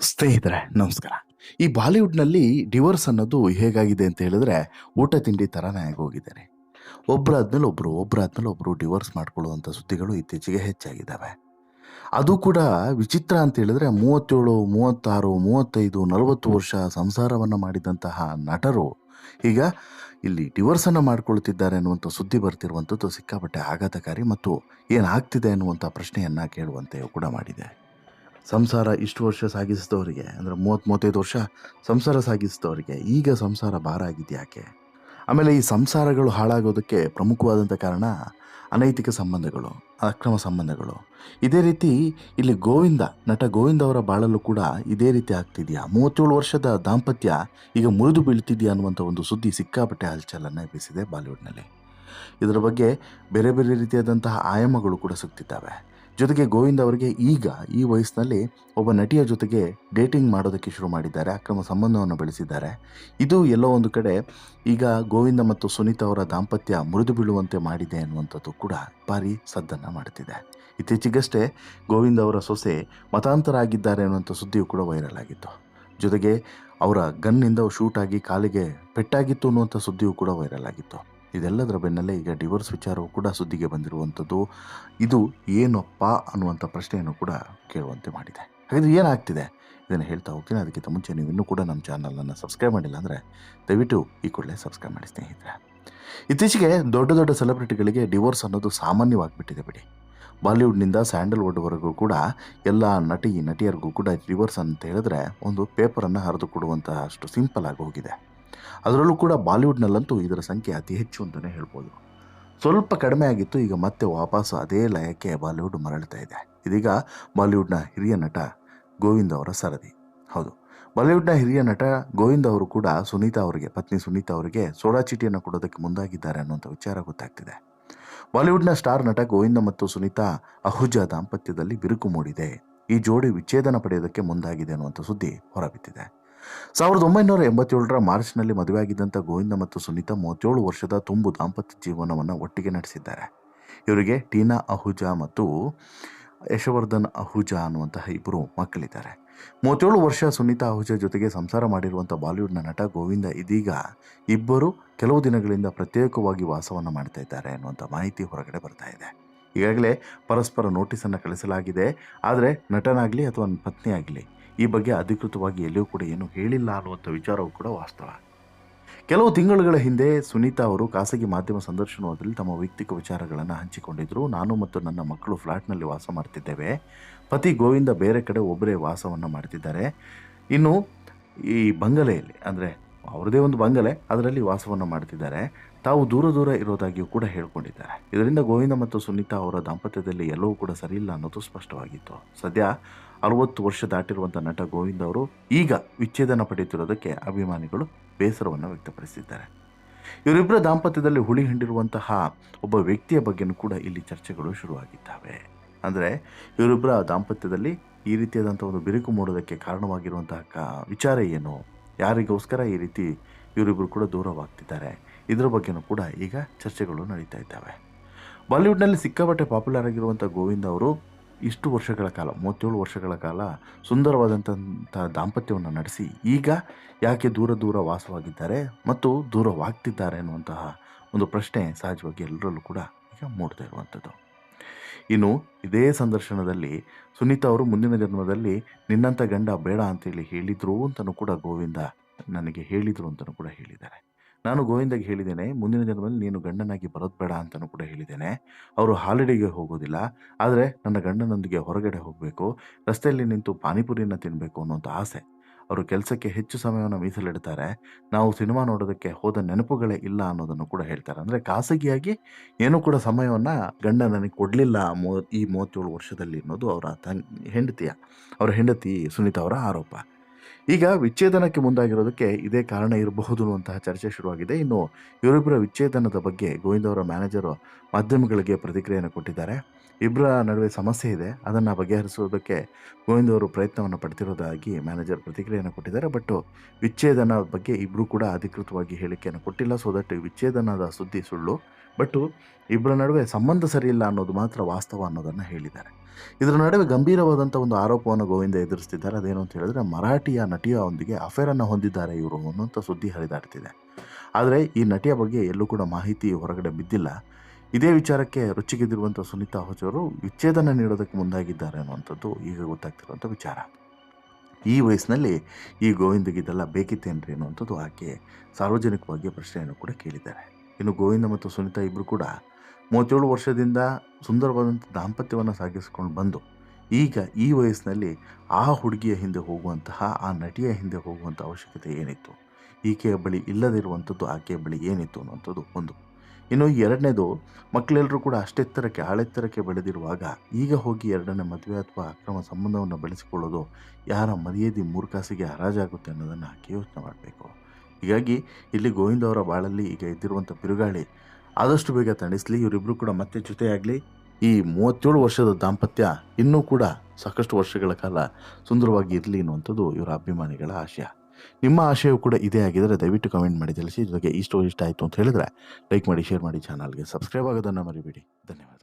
ಸ್ನೇಹಿತರೆ, ನಮಸ್ಕಾರ. ಈ ಬಾಲಿವುಡ್ನಲ್ಲಿ ಡಿವೋರ್ಸ್ ಅನ್ನೋದು ಹೇಗಾಗಿದೆ ಅಂತ ಹೇಳಿದ್ರೆ ಊಟ ತಿಂಡಿ ಥರನೇ ಆಗೋಗಿದ್ದಾರೆ. ಒಬ್ಬರಾದ್ಮೇಲೆ ಒಬ್ಬರು ಒಬ್ಬರಾದ್ಮೇಲೆ ಒಬ್ಬರು ಡಿವೋರ್ಸ್ ಮಾಡ್ಕೊಳ್ಳುವಂಥ ಸುದ್ದಿಗಳು ಇತ್ತೀಚೆಗೆ ಹೆಚ್ಚಾಗಿದ್ದಾವೆ. ಅದು ಕೂಡ ವಿಚಿತ್ರ ಅಂತ ಹೇಳಿದ್ರೆ ಮೂವತ್ತೇಳು, ಮೂವತ್ತಾರು, ಮೂವತ್ತೈದು, ನಲವತ್ತು ವರ್ಷ ಸಂಸಾರವನ್ನು ಮಾಡಿದಂತಹ ನಟರು ಈಗ ಇಲ್ಲಿ ಡಿವೋರ್ಸನ್ನು ಮಾಡ್ಕೊಳ್ತಿದ್ದಾರೆ ಅನ್ನುವಂಥ ಸುದ್ದಿ ಬರ್ತಿರುವಂಥದ್ದು ಸಿಕ್ಕಾಪಟ್ಟೆ ಆಘಾತಕಾರಿ ಮತ್ತು ಏನಾಗ್ತಿದೆ ಅನ್ನುವಂಥ ಪ್ರಶ್ನೆಯನ್ನು ಕೇಳುವಂತೆಯೂ ಕೂಡ ಮಾಡಿದೆ ಸಂಸಾರ ಇಷ್ಟು ವರ್ಷ ಸಾಗಿಸಿದವರಿಗೆ, ಅಂದರೆ ಮೂವತ್ತು ಮೂವತ್ತೈದು ವರ್ಷ ಸಂಸಾರ ಸಾಗಿಸಿದವರಿಗೆ, ಈಗ ಸಂಸಾರ ಭಾರ ಆಗಿದೆ ಯಾಕೆ ಆಮೇಲೆ ಈ ಸಂಸಾರಗಳು ಹಾಳಾಗೋದಕ್ಕೆ ಪ್ರಮುಖವಾದಂಥ ಕಾರಣ ಅನೈತಿಕ ಸಂಬಂಧಗಳು, ಅಕ್ರಮ ಸಂಬಂಧಗಳು. ಇದೇ ರೀತಿ ಇಲ್ಲಿ ಗೋವಿಂದ, ನಟ ಗೋವಿಂದ ಅವರ ಬಾಳಲು ಕೂಡ ಇದೇ ರೀತಿ ಆಗ್ತಿದೆಯಾ? ಮೂವತ್ತೇಳು ವರ್ಷದ ದಾಂಪತ್ಯ ಈಗ ಮುರಿದು ಬೀಳ್ತಿದೆಯಾ ಅನ್ನುವಂಥ ಒಂದು ಸುದ್ದಿ ಸಿಕ್ಕಾಪಟ್ಟೆ ಹಲ್ಚಲನ್ನು ಎಬ್ಬಿಸಿದೆ ಬಾಲಿವುಡ್ನಲ್ಲಿ. ಇದರ ಬಗ್ಗೆ ಬೇರೆ ಬೇರೆ ರೀತಿಯಾದಂತಹ ಆಯಾಮಗಳು ಕೂಡ ಸಿಗ್ತಿದ್ದಾವೆ. ಜೊತೆಗೆ ಗೋವಿಂದ ಅವರಿಗೆ ಈಗ ಈ ವಯಸ್ಸಿನಲ್ಲಿ ಒಬ್ಬ ನಟಿಯ ಜೊತೆಗೆ ಡೇಟಿಂಗ್ ಮಾಡೋದಕ್ಕೆ ಶುರು ಮಾಡಿದ್ದಾರೆ, ಅಕ್ರಮ ಸಂಬಂಧವನ್ನು ಬೆಳೆಸಿದ್ದಾರೆ. ಇದು ಎಲ್ಲೋ ಒಂದು ಕಡೆ ಈಗ ಗೋವಿಂದ ಮತ್ತು ಸುನೀತಾ ಅವರ ದಾಂಪತ್ಯ ಮುರಿದು ಬೀಳುವಂತೆ ಮಾಡಿದೆ ಅನ್ನುವಂಥದ್ದು ಕೂಡ ಭಾರಿ ಸದ್ದನ್ನು ಮಾಡುತ್ತಿದೆ ಇತ್ತೀಚೆಗಷ್ಟೇ ಗೋವಿಂದ ಅವರ ಸೊಸೆ ಮತಾಂತರ ಆಗಿದ್ದಾರೆ ಅನ್ನುವಂಥ ಸುದ್ದಿಯು ಕೂಡ ವೈರಲ್ ಆಗಿತ್ತು. ಜೊತೆಗೆ ಅವರ ಗನ್ನಿಂದ ಶೂಟ್ ಆಗಿ ಕಾಲಿಗೆ ಪೆಟ್ಟಾಗಿತ್ತು ಅನ್ನುವಂಥ ಸುದ್ದಿಯು ಕೂಡ ವೈರಲ್ ಆಗಿತ್ತು. ಇದೆಲ್ಲದರ ಬೆನ್ನಲ್ಲೇ ಈಗ ಡಿವೋರ್ಸ್ ವಿಚಾರವೂ ಕೂಡ ಸುದ್ದಿಗೆ ಬಂದಿರುವಂಥದ್ದು. ಇದು ಏನಪ್ಪ ಅನ್ನುವಂಥ ಪ್ರಶ್ನೆಯನ್ನು ಕೂಡ ಕೇಳುವಂತೆ ಮಾಡಿದೆ. ಹಾಗಾದರೆ ಏನಾಗ್ತಿದೆ? ಇದನ್ನು ಹೇಳ್ತಾ ಹೋಗ್ತೀನಿ. ಅದಕ್ಕಿಂತ ಮುಂಚೆ ನೀವು ಇನ್ನೂ ಕೂಡ ನಮ್ಮ ಚಾನಲನ್ನು ಸಬ್ಸ್ಕ್ರೈಬ್ ಮಾಡಿಲ್ಲ ಅಂದರೆ ದಯವಿಟ್ಟು ಈ ಕೂಡಲೇ ಸಬ್ಸ್ಕ್ರೈಬ್ ಮಾಡಿ ಸ್ನೇಹಿತರೆ. ಇತ್ತೀಚೆಗೆ ದೊಡ್ಡ ದೊಡ್ಡ ಸೆಲೆಬ್ರಿಟಿಗಳಿಗೆ ಡಿವೋರ್ಸ್ ಅನ್ನೋದು ಸಾಮಾನ್ಯವಾಗಿಬಿಟ್ಟಿದೆ ಬಿಡಿ. ಬಾಲಿವುಡ್ನಿಂದ ಸ್ಯಾಂಡಲ್ವುಡ್ವರೆಗೂ ಕೂಡ ಎಲ್ಲ ನಟಿ, ನಟಿಯರಿಗೂ ಕೂಡ ಡಿವೋರ್ಸ್ ಅಂತ ಹೇಳಿದ್ರೆ ಒಂದು ಪೇಪರನ್ನು ಹರಿದು ಕೊಡುವಂತಹ ಅಷ್ಟು ಸಿಂಪಲ್ ಆಗಿ ಹೋಗಿದೆ. ಅದರಲ್ಲೂ ಕೂಡ ಬಾಲಿವುಡ್ನಲ್ಲಂತೂ ಇದರ ಸಂಖ್ಯೆ ಅತಿ ಹೆಚ್ಚು ಅಂತಲೇ ಹೇಳ್ಬೋದು. ಸ್ವಲ್ಪ ಕಡಿಮೆ ಆಗಿತ್ತು, ಈಗ ಮತ್ತೆ ವಾಪಸ್ ಅದೇ ಲಯಕ್ಕೆ ಬಾಲಿವುಡ್ ಮರಳ್ತಾ ಇದೆ. ಇದೀಗ ಬಾಲಿವುಡ್ನ ಹಿರಿಯ ನಟ ಗೋವಿಂದ್ ಅವರ ಸರದಿ. ಹೌದು, ಬಾಲಿವುಡ್ನ ಹಿರಿಯ ನಟ ಗೋವಿಂದ್ ಅವರು ಕೂಡ ಸುನೀತಾ ಅವರಿಗೆ, ಪತ್ನಿ ಸುನೀತಾ ಅವರಿಗೆ ಸೋಡಾ ಚೀಟಿಯನ್ನು ಕೊಡೋದಕ್ಕೆ ಮುಂದಾಗಿದ್ದಾರೆ ಅನ್ನುವಂಥ ವಿಚಾರ ಗೊತ್ತಾಗ್ತಿದೆ. ಬಾಲಿವುಡ್ನ ಸ್ಟಾರ್ ನಟ ಗೋವಿಂದ ಮತ್ತು ಸುನೀತಾ ಅಹುಜಾ ದಾಂಪತ್ಯದಲ್ಲಿ ಬಿರುಕು ಮೂಡಿದೆ. ಈ ಜೋಡಿ ವಿಚ್ಛೇದನ ಪಡೆಯೋದಕ್ಕೆ ಮುಂದಾಗಿದೆ ಅನ್ನುವಂಥ ಸುದ್ದಿ ಹೊರಬಿದ್ದಿದೆ. ಸಾವಿರದ ಒಂಬೈನೂರ ಎಂಬತ್ತೇಳರ ಮಾರ್ಚ್ನಲ್ಲಿ ಮದುವೆಯಾಗಿದ್ದಂಥ ಗೋವಿಂದ ಮತ್ತು ಸುನೀತಾ ಮೂವತ್ತೇಳು ವರ್ಷದ ತುಂಬು ದಾಂಪತ್ಯ ಜೀವನವನ್ನು ಒಟ್ಟಿಗೆ ನಡೆಸಿದ್ದಾರೆ. ಇವರಿಗೆ ಟೀನಾ ಅಹುಜಾ ಮತ್ತು ಯಶವರ್ಧನ್ ಅಹುಜಾ ಅನ್ನುವಂತಹ ಇಬ್ಬರು ಮಕ್ಕಳಿದ್ದಾರೆ. ಮೂವತ್ತೇಳು ವರ್ಷ ಸುನೀತಾ ಅಹುಜಾ ಜೊತೆಗೆ ಸಂಸಾರ ಮಾಡಿರುವಂಥ ಬಾಲಿವುಡ್ನ ನಟ ಗೋವಿಂದ ಇದೀಗ ಇಬ್ಬರು ಕೆಲವು ದಿನಗಳಿಂದ ಪ್ರತ್ಯೇಕವಾಗಿ ವಾಸವನ್ನು ಮಾಡ್ತಾ ಇದ್ದಾರೆ ಅನ್ನುವಂಥ ಮಾಹಿತಿ ಹೊರಗಡೆ ಬರ್ತಾ ಇದೆ. ಈಗಾಗಲೇ ಪರಸ್ಪರ ನೋಟಿಸನ್ನು ಕಳಿಸಲಾಗಿದೆ. ಆದರೆ ನಟನಾಗಲಿ ಅಥವಾ ಪತ್ನಿಯಾಗಲಿ ಈ ಬಗ್ಗೆ ಅಧಿಕೃತವಾಗಿ ಎಲ್ಲಿಯೂ ಕೂಡ ಏನು ಹೇಳಿಲ್ಲ ಅನ್ನುವಂಥ ವಿಚಾರವೂ ಕೂಡ ವಾಸ್ತವ. ಕೆಲವು ತಿಂಗಳುಗಳ ಹಿಂದೆ ಸುನೀತಾ ಅವರು ಖಾಸಗಿ ಮಾಧ್ಯಮ ಸಂದರ್ಶನದಲ್ಲಿ ತಮ್ಮ ವೈಯಕ್ತಿಕ ವಿಚಾರಗಳನ್ನು ಹಂಚಿಕೊಂಡಿದ್ದರು ನಾನು ಮತ್ತು ನನ್ನ ಮಕ್ಕಳು ಫ್ಲ್ಯಾಟ್ನಲ್ಲಿ ವಾಸ ಮಾಡ್ತಿದ್ದೇವೆ. ಪತಿ ಗೋವಿಂದ ಬೇರೆ ಕಡೆ ಒಬ್ಬರೇ ವಾಸವನ್ನು ಮಾಡ್ತಿದ್ದಾರೆ. ಇನ್ನು ಈ ಬಂಗಲೆಯಲ್ಲಿ, ಅಂದರೆ ಅವರದೇ ಒಂದು ಬಂಗಲೆ, ಅದರಲ್ಲಿ ವಾಸವನ್ನು ಮಾಡ್ತಿದ್ದಾರೆ. ತಾವು ದೂರ ದೂರ ಇರೋದಾಗಿಯೂ ಕೂಡ ಹೇಳ್ಕೊಂಡಿದ್ದಾರೆ. ಇದರಿಂದ ಗೋವಿಂದ ಮತ್ತು ಸುನೀತಾ ಅವರ ದಾಂಪತ್ಯದಲ್ಲಿ ಎಲ್ಲವೂ ಕೂಡ ಸರಿಯಿಲ್ಲ ಅನ್ನೋದು ಸ್ಪಷ್ಟವಾಗಿತ್ತು. ಸದ್ಯ ಅರವತ್ತು ವರ್ಷ ದಾಟಿರುವಂಥ ನಟ ಗೋವಿಂದ ಅವರು ಈಗ ವಿಚ್ಛೇದನ ಪಡೆಯುತ್ತಿರೋದಕ್ಕೆ ಅಭಿಮಾನಿಗಳು ಬೇಸರವನ್ನು ವ್ಯಕ್ತಪಡಿಸಿದ್ದಾರೆ. ಇವರಿಬ್ಬರ ದಾಂಪತ್ಯದಲ್ಲಿ ಹುಳಿ ಹಿಂಡಿರುವಂತಹ ಒಬ್ಬ ವ್ಯಕ್ತಿಯ ಬಗ್ಗೆನೂ ಕೂಡ ಇಲ್ಲಿ ಚರ್ಚೆಗಳು ಶುರುವಾಗಿದ್ದಾವೆ. ಅಂದರೆ ಇವರಿಬ್ಬರ ದಾಂಪತ್ಯದಲ್ಲಿ ಈ ರೀತಿಯಾದಂಥ ಒಂದು ಬಿರುಕು ಮೂಡೋದಕ್ಕೆ ಕಾರಣವಾಗಿರುವಂತಹ ಕಾ, ವಿಚಾರ ಏನು? ಯಾರಿಗೋಸ್ಕರ ಈ ರೀತಿ ಇವರಿಬ್ಬರು ಕೂಡ ದೂರವಾಗ್ತಿದ್ದಾರೆ. ಇದರ ಬಗ್ಗೆನೂ ಕೂಡ ಈಗ ಚರ್ಚೆಗಳು ನಡೀತಾ ಇದ್ದಾವೆ. ಬಾಲಿವುಡ್ನಲ್ಲಿ ಸಿಕ್ಕಾಪಟ್ಟೆ ಪಾಪ್ಯುಲರ್ ಆಗಿರುವಂಥ ಗೋವಿಂದ ಅವರು ಇಷ್ಟು ವರ್ಷಗಳ ಕಾಲ, ಮೂವತ್ತೇಳು ವರ್ಷಗಳ ಕಾಲ ಸುಂದರವಾದಂಥ ದಾಂಪತ್ಯವನ್ನು ನಡೆಸಿ ಈಗ ಯಾಕೆ ದೂರ ದೂರ ವಾಸವಾಗಿದ್ದಾರೆ ಮತ್ತು ದೂರವಾಗ್ತಿದ್ದಾರೆ ಅನ್ನುವಂತಹ ಒಂದು ಪ್ರಶ್ನೆ ಸಹಜವಾಗಿ ಎಲ್ಲರಲ್ಲೂ ಕೂಡ ಈಗ ಮೂಡ್ತಾ ಇರುವಂಥದ್ದು. ಇನ್ನು ಇದೇ ಸಂದರ್ಶನದಲ್ಲಿ ಸುನೀತಾ ಅವರು ಮುಂದಿನ ಜನ್ಮದಲ್ಲಿ ನಿನ್ನಂಥ ಗಂಡ ಬೇಡ ಅಂತೇಳಿ ಹೇಳಿದ್ರು ಅಂತಲೂ ಕೂಡ ಗೋವಿಂದ ನನಗೆ ಹೇಳಿದರು ಅಂತಲೂ ಕೂಡ ಹೇಳಿದ್ದಾರೆ. ನಾನು ಗೋವಿಂದಗೆ ಹೇಳಿದ್ದೇನೆ, ಮುಂದಿನ ಜನ್ಮದಲ್ಲಿ ನೀನು ಗಂಡನಾಗಿ ಬರೋದು ಬೇಡ ಅಂತಲೂ ಕೂಡ ಹೇಳಿದ್ದೇನೆ. ಅವರು ಹಾಲಿಡೇಗೆ ಹೋಗೋದಿಲ್ಲ, ಆದರೆ ನನ್ನ ಗಂಡನೊಂದಿಗೆ ಹೊರಗಡೆ ಹೋಗಬೇಕು, ರಸ್ತೆಯಲ್ಲಿ ನಿಂತು ಪಾನಿಪುರಿಯನ್ನು ತಿನ್ನಬೇಕು ಅನ್ನೋಂಥ ಆಸೆ. ಅವರು ಕೆಲಸಕ್ಕೆ ಹೆಚ್ಚು ಸಮಯವನ್ನು ಮೀಸಲಿಡ್ತಾರೆ. ನಾವು ಸಿನಿಮಾ ನೋಡೋದಕ್ಕೆ ಹೋದ ನೆನಪುಗಳೇ ಇಲ್ಲ ಅನ್ನೋದನ್ನು ಕೂಡ ಹೇಳ್ತಾರೆ. ಅಂದರೆ ಖಾಸಗಿಯಾಗಿ ಏನೂ ಕೂಡ ಸಮಯವನ್ನು ಗಂಡ ನನಗೆ ಕೊಡಲಿಲ್ಲ ಮೂ, ಈ ಮೂವತ್ತೇಳು ವರ್ಷದಲ್ಲಿ ಅನ್ನೋದು ಅವರ ಹೆಂಡತಿಯ, ಅವರ ಹೆಂಡತಿ ಸುನೀತಾ ಅವರ ಆರೋಪ. ಈಗ ವಿಚ್ಛೇದನಕ್ಕೆ ಮುಂದಾಗಿರೋದಕ್ಕೆ ಇದೇ ಕಾರಣ ಇರಬಹುದು ಅನ್ನುವಂತಹ ಚರ್ಚೆ ಶುರುವಾಗಿದೆ. ಇನ್ನು ಇವರಿಬ್ಬರ ವಿಚ್ಛೇದನದ ಬಗ್ಗೆ ಗೋವಿಂದ ಅವರ ಮ್ಯಾನೇಜರು ಮಾಧ್ಯಮಗಳಿಗೆ ಪ್ರತಿಕ್ರಿಯೆಯನ್ನು ಕೊಟ್ಟಿದ್ದಾರೆ. ಇಬ್ಬರ ನಡುವೆ ಸಮಸ್ಯೆ ಇದೆ. ಅದನ್ನು ಬಗೆಹರಿಸುವುದಕ್ಕೆ ಗೋವಿಂದ ಅವರು ಪ್ರಯತ್ನವನ್ನು ಪಡ್ತಿರೋದಾಗಿ ಮ್ಯಾನೇಜರ್ ಪ್ರತಿಕ್ರಿಯೆಯನ್ನು ಕೊಟ್ಟಿದ್ದಾರೆ. ಬಟ್ ವಿಚ್ಛೇದನ ಬಗ್ಗೆ ಇಬ್ಬರು ಕೂಡ ಅಧಿಕೃತವಾಗಿ ಹೇಳಿಕೆಯನ್ನು ಕೊಟ್ಟಿಲ್ಲ. ಸೊ ದಟ್ ವಿಚ್ಛೇದನದ ಸುದ್ದಿ ಸುಳ್ಳು. ಬಟ್ ಇಬ್ಬರ ನಡುವೆ ಸಂಬಂಧ ಸರಿಯಿಲ್ಲ ಅನ್ನೋದು ಮಾತ್ರ ವಾಸ್ತವ ಅನ್ನೋದನ್ನು ಹೇಳಿದ್ದಾರೆ. ಇದರ ನಡುವೆ ಗಂಭೀರವಾದಂಥ ಒಂದು ಆರೋಪವನ್ನು ಗೋವಿಂದ ಎದುರಿಸ್ತಿದ್ದಾರೆ. ಅದೇನು ಅಂತ ಹೇಳಿದ್ರೆ, ಮರಾಠಿಯ ನಟಿಯೊಂದಿಗೆ ಅಫೇರನ್ನು ಹೊಂದಿದ್ದಾರೆ ಇವರು ಅನ್ನೋಂಥ ಸುದ್ದಿ ಹರಿದಾಡ್ತಿದೆ. ಆದರೆ ಈ ನಟಿಯ ಬಗ್ಗೆ ಎಲ್ಲೂ ಕೂಡ ಮಾಹಿತಿ ಹೊರಗಡೆ ಬಿದ್ದಿಲ್ಲ. ಇದೇ ವಿಚಾರಕ್ಕೆ ರುಚಿಗೆದಿರುವಂಥ ಸುನೀತಾ ಅವರು ವಿಚ್ಛೇದನ ನೀಡೋದಕ್ಕೆ ಮುಂದಾಗಿದ್ದಾರೆ ಅನ್ನುವಂಥದ್ದು ಈಗ ಗೊತ್ತಾಗ್ತಿರುವಂಥ ವಿಚಾರ. ಈ ವಯಸ್ಸಿನಲ್ಲಿ ಈ ಗೋವಿಂದಗೆ ಇದೆಲ್ಲ ಬೇಕಿತ್ತೇನ್ರಿ ಅನ್ನುವಂಥದ್ದು ಆಕೆ ಸಾರ್ವಜನಿಕವಾಗಿ ಪ್ರಶ್ನೆಯನ್ನು ಕೂಡ ಕೇಳಿದ್ದಾರೆ. ಇನ್ನು ಗೋವಿಂದ ಮತ್ತು ಸುನೀತಾ ಇಬ್ಬರು ಕೂಡ ಮೂವತ್ತೇಳು ವರ್ಷದಿಂದ ಸುಂದರವಾದಂಥ ದಾಂಪತ್ಯವನ್ನು ಸಾಗಿಸ್ಕೊಂಡು ಬಂದು, ಈಗ ಈ ವಯಸ್ಸಿನಲ್ಲಿ ಆ ಹುಡುಗಿಯ ಹಿಂದೆ ಹೋಗುವಂತಹ, ಆ ನಟಿಯ ಹಿಂದೆ ಹೋಗುವಂಥ ಅವಶ್ಯಕತೆ ಏನಿತ್ತು? ಈಕೆಯ ಬಳಿ ಇಲ್ಲದಿರುವಂಥದ್ದು, ಆಕೆಯ ಬಳಿ ಏನಿತ್ತು ಅನ್ನುವಂಥದ್ದು ಒಂದು. ಇನ್ನು ಎರಡನೇದು, ಮಕ್ಕಳೆಲ್ಲರೂ ಕೂಡ ಅಷ್ಟೆತ್ತರಕ್ಕೆ, ಆಳೆತ್ತರಕ್ಕೆ ಬೆಳೆದಿರುವಾಗ ಈಗ ಹೋಗಿ ಎರಡನೇ ಮದುವೆ ಅಥವಾ ಅಕ್ರಮ ಸಂಬಂಧವನ್ನು ಬೆಳೆಸಿಕೊಳ್ಳೋದು ಯಾರ ಮರ್ಯಾದೆ ಮೂರ್ಖಾಸಿಗೆ ಹರಾಜಾಗುತ್ತೆ ಅನ್ನೋದನ್ನು ಆಕೆ ಯೋಚನೆ ಮಾಡಬೇಕು. ಹೀಗಾಗಿ ಇಲ್ಲಿ ಗೋವಿಂದ ಅವರ ಬಾಳಲ್ಲಿ ಈಗ ಇದ್ದಿರುವಂಥ ಬಿರುಗಾಳಿ ಆದಷ್ಟು ಬೇಗ ತಣಿಸ್ಲಿ ಇವರಿಬ್ಬರು ಕೂಡ ಮತ್ತೆ ಜೊತೆಯಾಗಲಿ. ಈ ಮೂವತ್ತೇಳು ವರ್ಷದ ದಾಂಪತ್ಯ ಇನ್ನೂ ಕೂಡ ಸಾಕಷ್ಟು ವರ್ಷಗಳ ಕಾಲ ಸುಂದರವಾಗಿ ಇರಲಿ ಅನ್ನುವಂಥದ್ದು ಇವರ ಅಭಿಮಾನಿಗಳ ಆಶಯ. ನಿಮ್ಮ ಆಶಯವು ಕೂಡ ಇದೇ ಆಗಿದ್ದರೆ ದಯವಿಟ್ಟು ಕಮೆಂಟ್ ಮಾಡಿ ತಿಳಿಸಿ ಜೊತೆಗೆ ಈ ಸ್ಟೋರಿ ಇಷ್ಟ ಆಯಿತು ಅಂತ ಹೇಳಿದ್ರೆ ಲೈಕ್ ಮಾಡಿ ಶೇರ್ ಮಾಡಿ ಚಾನಲ್ಗೆ ಸಬ್ಸ್ಕ್ರೈಬ್ ಆಗೋದನ್ನು ಮರಿಬೇಡಿ. ಧನ್ಯವಾದ.